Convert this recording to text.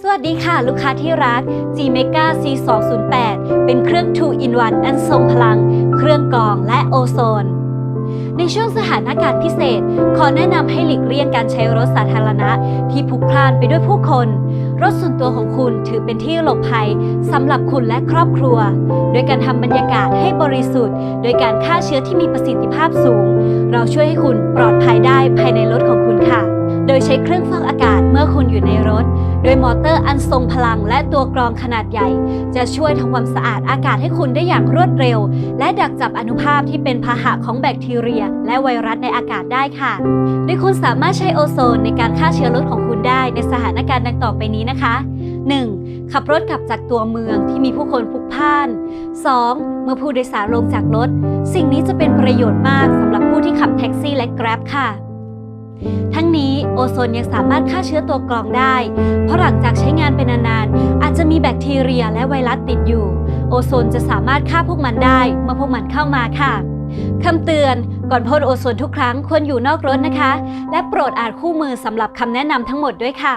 สวัสดีค่ะ ลูกค้าที่รัก G Mega C 2 0 8เป็นเครื่อง 2 in 1อันทรงพลัง เครื่องกรองและโอโซน ในช่วงสถานการณ์พิเศษ ขอแนะนำให้หลีกเลี่ยงการใช้รถสาธารณะ ที่พลุกพล่านไปด้วยผู้คน รถส่วนตัวของคุณถือเป็นที่หลบภัยสำหรับคุณและครอบครัว โดยการทำบรรยากาศให้บริสุทธิ์ โดยการฆ่าเชื้อที่มีประสิทธิภาพสูง เราช่วยให้คุณปลอดภัยได้ ช้เครื่องฟอกอากาศเมื่อคุณอยู่ในรถ โดยมอเตอร์อันทรงพลังและตัวกรองขนาดใหญ่ จะช่วยทำความสะอาดอากาศให้คุณได้อย่างรวดเร็ว และดักจับอนุภาคที่เป็นพาหะของแบคทีเรีย และไวรัสในอากาศได้ค่ะ โดยคุณสามารถใช้โอโซนในการฆ่าเชื้อรถของคุณได้ในสถานการณ์ดังต่อไปนี้นะคะ 1. ขับรถกลับจากตัวเมืองที่มีผู้คนพลุกพล่าน 2. เมื่อผู้โดยสารลงจากรถ สิ่งนี้จะเป็นประโยชน์มากสำหรับผู้ที่ขับแท็กซี่และ Grab ค่ะ โอโซนยังสามารถฆ่าเชื้อตัวกรองได้ เพราะหลังจากใช้งานเป็นานๆ อาจจะมีแบคทีเรียและไวรัสติดอยู่ โอโซนจะสามารถฆ่าพวกมันได้เมื่อพวกมันเข้ามาค่ะคำเตือนก่อนพ่นโอโซนทุกครั้งควรอยู่นอกรถนะคะ และโปรดอ่านคู่มือสำหรับคำแนะนำทั้งหมดด้วยค่ะ